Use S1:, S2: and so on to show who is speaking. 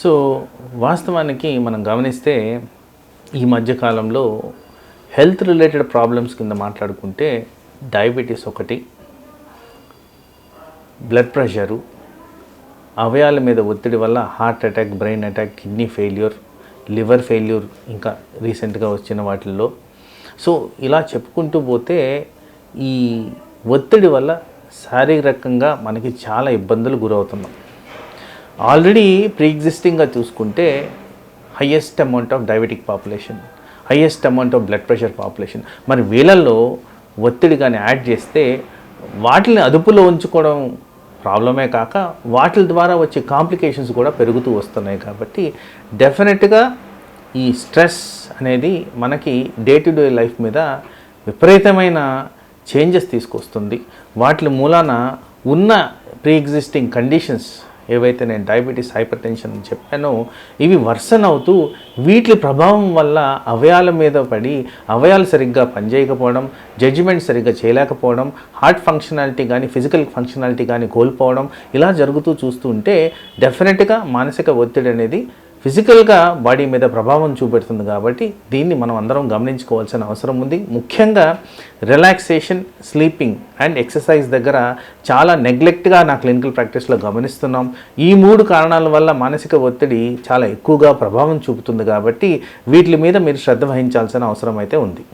S1: So వాస్తవానికి మనం గమనిస్తే ఈ మధ్యకాలంలో హెల్త్ రిలేటెడ్ ప్రాబ్లమ్స్ కింద మాట్లాడుకుంటే డయాబెటీస్ ఒకటి బ్లడ్ ప్రెషరు అవయాల మీద ఒత్తిడి వల్ల heart attack brain attack kidney failure liver failure ఇంకా రీసెంట్గా వచ్చిన వాటిల్లో. సో ఇలా చెప్పుకుంటూ పోతే ఈ ఒత్తిడి వల్ల శారీరకంగా మనకి చాలా ఇబ్బందులు గురవుతున్నాం. ఆల్రెడీ ప్రీ ఎగ్జిస్టింగ్గా చూసుకుంటే highest amount of diabetic population highest amount of blood pressure population. మరి వీళ్ళల్లో ఒత్తిడి కానీ యాడ్ చేస్తే వాటిని అదుపులో ఉంచుకోవడం ప్రాబ్లమే కాక వాటి ద్వారా వచ్చే కాంప్లికేషన్స్ కూడా పెరుగుతూ వస్తున్నాయి కాబట్టి డెఫినెట్గా ఈ స్ట్రెస్ అనేది మనకి డే టు డే లైఫ్ మీద విపరీతమైన చేంజెస్ తీసుకొస్తుంది. వాటి మూలాన ఉన్న ప్రీ ఎగ్జిస్టింగ్ కండిషన్స్ ఏవైతే నేను డయాబెటీస్ హైపర్ టెన్షన్ అని చెప్పానో ఇవి వర్సన్ అవుతూ వీటి ప్రభావం వల్ల అవయాల మీద పడి అవయాలు సరిగ్గా పనిచేయకపోవడం జడ్జిమెంట్ సరిగ్గా చేయలేకపోవడం హార్ట్ ఫంక్షనాలిటీ కానీ ఫిజికల్ ఫంక్షనాలిటీ కానీ కోల్పోవడం ఇలా జరుగుతూ చూస్తూ ఉంటే డెఫినెట్గా మానసిక ఒత్తిడి అనేది ఫిజికల్గా బాడీ మీద ప్రభావం చూపెడుతుంది కాబట్టి దీన్ని మనం అందరం గమనించుకోవాల్సిన అవసరం ఉంది. ముఖ్యంగా రిలాక్సేషన్ స్లీపింగ్ అండ్ ఎక్సర్సైజ్ దగ్గర చాలా నెగ్లెక్ట్గా నా క్లినికల్ ప్రాక్టీస్లో గమనిస్తున్నాం. ఈ మూడు కారణాల వల్ల మానసిక ఒత్తిడి చాలా ఎక్కువగా ప్రభావం చూపుతుంది కాబట్టి వీటి మీద మీరు శ్రద్ధ వహించాల్సిన అవసరం అయితే ఉంది.